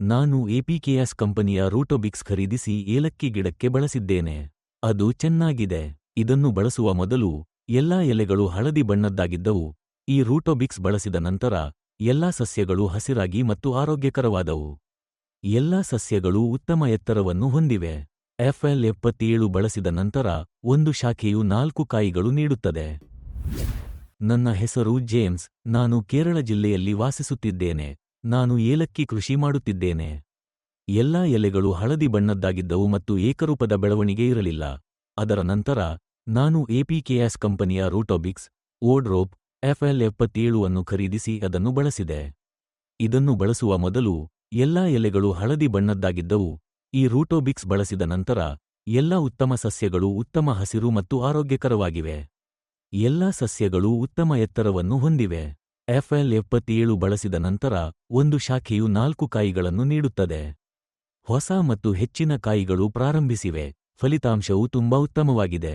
ನಾನು ಎಪಿಕೆಎಸ್ ಕಂಪನಿಯ ರೂಟೋಬಿಕ್ಸ್ ಖರೀದಿಸಿ ಏಲಕ್ಕಿ ಗಿಡಕ್ಕೆ ಬಳಸಿದ್ದೇನೆ. ಅದು ಚೆನ್ನಾಗಿದೆ. ಇದನ್ನು ಬಳಸುವ ಮೊದಲು ಎಲ್ಲಾ ಎಲೆಗಳು ಹಳದಿ ಬಣ್ಣದ್ದಾಗಿದ್ದವು. ಈ ರೂಟೋಬಿಕ್ಸ್ ಬಳಸಿದ ನಂತರ ಎಲ್ಲಾ ಸಸ್ಯಗಳು ಹಸಿರಾಗಿ ಮತ್ತು ಆರೋಗ್ಯಕರವಾದವು. ಎಲ್ಲಾ ಸಸ್ಯಗಳು ಉತ್ತಮ ಎತ್ತರವನ್ನು ಹೊಂದಿವೆ. ಎಫ್ಎಲ್ ಎಪ್ಪತ್ತೇಳು ಬಳಸಿದ ನಂತರ ಒಂದು ಶಾಖೆಯು ನಾಲ್ಕು ಕಾಯಿಗಳು ನೀಡುತ್ತದೆ. ನನ್ನ ಹೆಸರು ಜೇಮ್ಸ್. ನಾನು ಕೇರಳ ಜಿಲ್ಲೆಯಲ್ಲಿ ವಾಸಿಸುತ್ತಿದ್ದೇನೆ. ನಾನು ಏಲಕ್ಕಿ ಕೃಷಿ ಮಾಡುತ್ತಿದ್ದೇನೆ. ಎಲ್ಲಾ ಎಲೆಗಳು ಹಳದಿ ಬಣ್ಣದ್ದಾಗಿದ್ದವು ಮತ್ತು ಏಕರೂಪದ ಬೆಳವಣಿಗೆ ಇರಲಿಲ್ಲ. ಅದರ ನಂತರ ನಾನು ಎಪಿಕೆಎಸ್ ಕಂಪನಿಯ ರೂಟೋಬಿಕ್ಸ್ ಓಡ್ರೋಪ್ ಎಫ್ಎಲ್ ಎಪ್ಪತ್ತೇಳು ಅನ್ನು ಖರೀದಿಸಿ ಅದನ್ನು ಬಳಸಿದೆ. ಇದನ್ನು ಬಳಸುವ ಮೊದಲು ಎಲ್ಲಾ ಎಲೆಗಳು ಹಳದಿ ಬಣ್ಣದ್ದಾಗಿದ್ದವು. ಈ ರೂಟೋಬಿಕ್ಸ್ ಬಳಸಿದ ನಂತರ ಎಲ್ಲ ಉತ್ತಮ ಸಸ್ಯಗಳು ಉತ್ತಮ ಹಸಿರು ಮತ್ತು ಆರೋಗ್ಯಕರವಾಗಿವೆ. ಎಲ್ಲಾ ಸಸ್ಯಗಳು ಉತ್ತಮ ಎತ್ತರವನ್ನು ಹೊಂದಿವೆ. ಎಫ್ಎಲ್ ಎಪ್ಪತ್ತೇಳು ಬಳಸಿದ ನಂತರ ಒಂದು ಶಾಖೆಯು ನಾಲ್ಕು ಕಾಯಿಗಳನ್ನು ನೀಡುತ್ತದೆ. ಹೊಸ ಮತ್ತು ಹೆಚ್ಚಿನ ಕಾಯಿಗಳು ಪ್ರಾರಂಭಿಸಿವೆ. ಫಲಿತಾಂಶವು ತುಂಬಾ ಉತ್ತಮವಾಗಿದೆ.